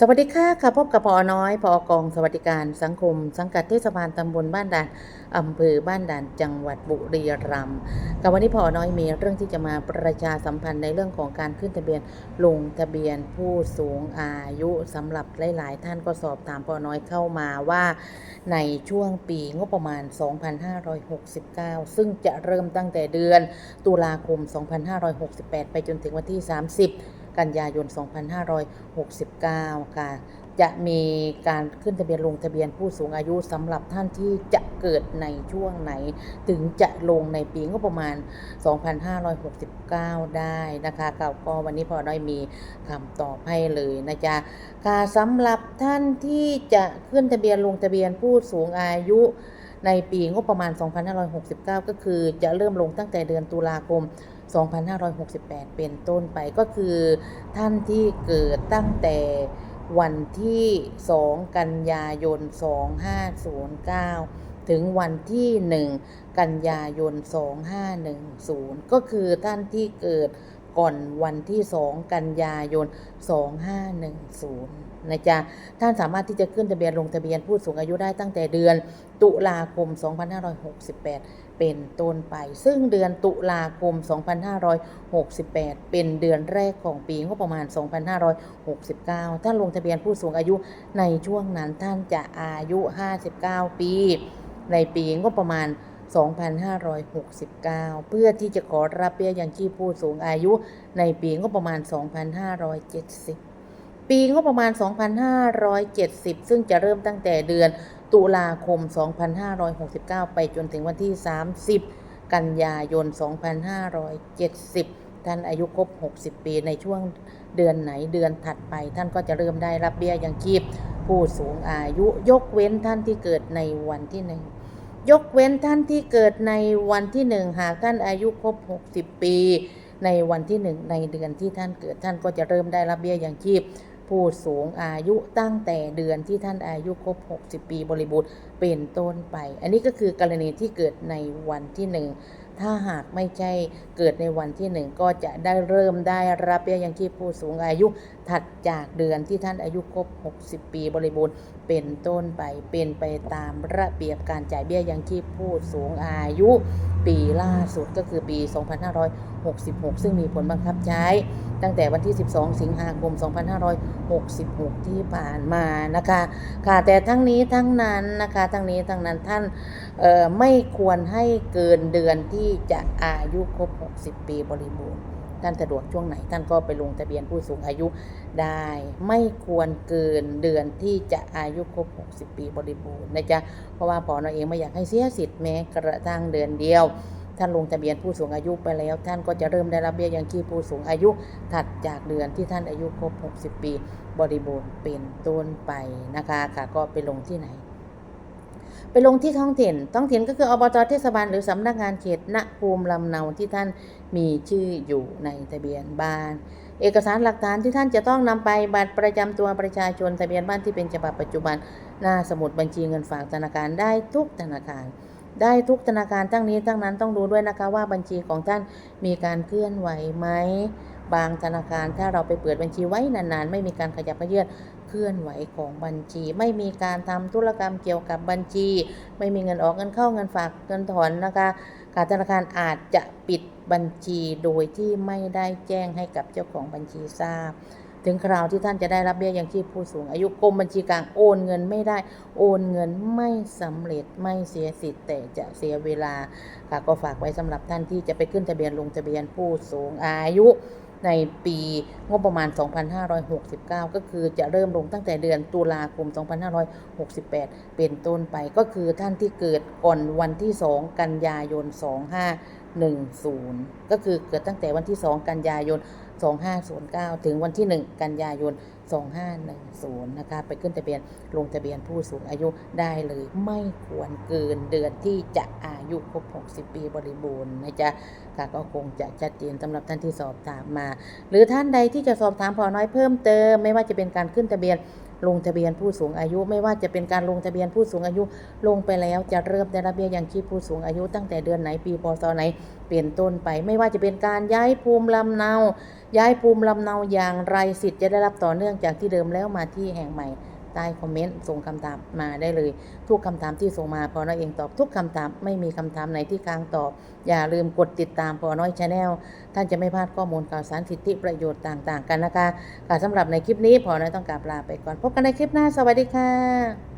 สวัสดีค่ะค่ะพบกับพอน้อยพอกองสวัสดิการสังคม สังกัดเทศบาลตำบลบ้านด่านอำเภอบ้านด่านจังหวัดบุรีรัมย์กับวันนี้พอน้อยมีเรื่องที่จะมาประชาสัมพันธ์ในเรื่องของการขึ้นทะเบียนลงทะเบียนผู้สูงอายุสำหรับหลาย ๆ ท่านก็สอบถามพอน้อยเข้ามาว่าในช่วงปีงบประมาณ 2569 ซึ่งจะเริ่มตั้งแต่เดือนตุลาคม 2568 ไปจนถึงวันที่ 30 กันยายน 2569 ค่ะ จะมีการขึ้นทะเบียนลงทะเบียนผู้สูงอายุสำหรับท่านที่จะเกิดในช่วงไหน ถึงจะลงในปีงบประมาณ 2569 ได้นะคะก็ก็วันนี้พอได้มีคำตอบให้เลยนะจ๊ะค่ะสำหรับท่านที่จะขึ้นทะเบียนลงทะเบียนผู้สูงอายุในปีงบประมาณ 2569 ก็คือจะเริ่มลงตั้งแต่เดือนตุลาคม 2568 เป็นต้นไปก็คือท่านที่เกิดตั้งแต่วันที่ 2 กันยายน 2509 ถึงวันที่ 1 กันยายน 2510 ก็คือท่านที่เกิดก่อนวันที่ 2 กันยายน 2510 นะจ๊ะ ท่านสามารถที่จะขึ้นทะเบียนลงทะเบียนผู้สูงอายุได้ตั้งแต่เดือนตุลาคม 2568 เป็นต้นไป ซึ่งเดือนตุลาคม 2568 เป็นเดือนแรกของปีงบประมาณ 2569ท่านลงทะเบียนผู้สูงอายุในช่วงนั้นท่านจะอายุ 59 ปี ในปีงบประมาณ 2569 เพื่อที่จะขอรับเบี้ยยังชีพผู้สูงอายุในปีงบประมาณ 2570 ปีงบประมาณ 2570 ซึ่งจะเริ่มตั้งแต่เดือน ตุลาคม 2569 ไปจนถึงวันที่ 30 กันยายน 2570 ท่านอายุครบ 60 ปีในช่วงเดือนไหนเดือนถัดไป ท่านก็จะเริ่มได้รับเบี้ยยังชีพผู้สูงอายุ ยกเว้นท่านที่เกิดในวันที่หนึ่งยกเว้นท่านที่เกิดในวันที่หนึ่งหากท่านอายุครบ 60 ปี ในวันที่หนึ่งในเดือนที่ท่านเกิดท่านก็จะเริ่มได้รับเบี้ยยังชีพ ผู้สูงอายุตั้งแต่เดือนที่ท่านอายุครบ 60 ปีบริบูรณ์เป็นต้นไป อันนี้ก็คือกรณีที่เกิดในวันที่หนึ่งถ้าหากไม่ใช่เกิดในวันที่หนึ่งก็จะได้เริ่มได้รับเบี้ยยังชีพผู้สูงอายุถัดจากเดือนที่ท่านอายุครบ 60 ปีบริบูรณ์เป็นต้นไปเป็นไปตามระเบียบการจ่ายเบี้ยยังชีพผู้สูงอายุปีล่าสุดก็คือปี 2566 ซึ่งมีผลบังคับใช้ตั้งแต่วันที่ 12 สิงหาคม 2566 ที่ผ่านมานะคะ ค่ะ แต่ทั้งนี้ทั้งนั้นนะคะ ทั้งนี้ทั้งนั้นท่านเออไม่ควรให้เกินเดือนที่จะอายุครบ 60 ปีบริบูรณ์ ท่านสะดวกช่วงไหน ท่านก็ไปลงทะเบียนผู้สูงอายุได้ ไม่ควรเกินเดือนที่จะอายุครบ 60 ปีบริบูรณ์นะจ๊ะเพราะว่าปอนเองไม่อยากให้เสียสิทธิ์แม้กระทั่งเดือนเดียวท่านลงทะเบียนผู้สูงอายุไปแล้ว ท่านก็จะเริ่มได้รับเบี้ยยังชีพผู้สูงอายุ ถัดจากเดือนที่ท่านอายุครบ 60 ปี บริบูรณ์เป็นต้นไปนะคะค่ะก็ไปลงที่ไหน ไปลงที่ท้องถิ่น ท้องถิ่นก็คืออบตเทศบาลหรือสำนักงานเขตณภูมิลำเนาที่ท่านมีชื่ออยู่ในทะเบียนบ้าน เอกสารหลักฐานที่ท่านจะต้องนำไปบัตรประจำตัวประชาชนทะเบียนบ้านที่เป็นฉบับปัจจุบัน หน้าสมุดบัญชีเงินฝากธนาคารได้ทุกธนาคาร ได้ทุกธนาคารทั้งนี้ทั้งนั้นต้องดูด้วยนะคะว่าบัญชีของท่านมีการเคลื่อนไหวไหมบางธนาคารถ้าเราไปเปิดบัญชีไว้นานๆ ไม่มีการขยับขยื่น เคลื่อนไหวของบัญชี ไม่มีการทำธุรกรรมเกี่ยวกับบัญชี ไม่มีเงินออกเงินเข้าเงินฝากเงินถอนนะคะการธนาคารอาจจะปิดบัญชีโดยที่ไม่ได้แจ้งให้กับเจ้าของบัญชีทราบ ถึงคราวที่ท่านจะได้รับเบี้ยยังชีพผู้สูง อายุกรมบัญชีกลางโอนเงินไม่ได้ โอนเงินไม่สำเร็จไม่เสียสิทธิ์แต่จะเสียเวลาค่ะก็ฝากไว้สำหรับท่านที่จะไปขึ้นทะเบียนลงทะเบียนผู้สูงอายุ ในปีงบประมาณ 2569 ก็คือจะเริ่มลงตั้งแต่เดือนตุลาคม 2568 เป็นต้นไป ก็คือท่านที่เกิดก่อนวันที่ 2 กันยายน 2510 ก็คือเกิดตั้งแต่วันที่ 2 กันยายน 2509 ถึงวันที่ 1 กันยายน 2510 นะคะ ไปขึ้นทะเบียนลงทะเบียนผู้สูงอายุได้เลยไม่ควรเกินเดือนที่จะอายุครบ 60 ปีบริบูรณ์นะจ๊ะค่ะก็คงจะชัดเจนสำหรับท่านที่สอบถามมา หรือท่านใดที่จะสอบถามพอน้อยเพิ่มเติม ไม่ว่าจะเป็นการขึ้นทะเบียน ลงทะเบียนผู้สูงอายุ ไม่ว่าจะเป็นการลงทะเบียนผู้สูงอายุ ลงไปแล้วจะเริ่มได้รับเบี้ยยังชีพผู้สูงอายุ ตั้งแต่เดือนไหนปีพศไหนเปลี่ยนต้นไป ไม่ว่าจะเป็นการย้ายภูมิลำเนา ย้ายภูมิลำเนาอย่างไรสิทธิ์จะได้รับต่อเนื่องจากที่เดิมแล้วมาที่แห่งใหม่ ใต้คอมเมนต์ส่งคำถามมาได้เลย ทุกคำถามที่ส่งมาพอน้อยเองตอบทุกคำถามไม่มีคำถามไหนที่ค้างตอบ อย่าลืมกดติดตามพอน้อยชาแนลท่านจะไม่พลาดข้อมูลข่าวสารสิทธิประโยชน์ต่าง ๆ กันนะคะค่ะสำหรับในคลิปนี้พอน้อยต้องกราบลาไปก่อนพบกันในคลิปหน้าสวัสดีค่ะ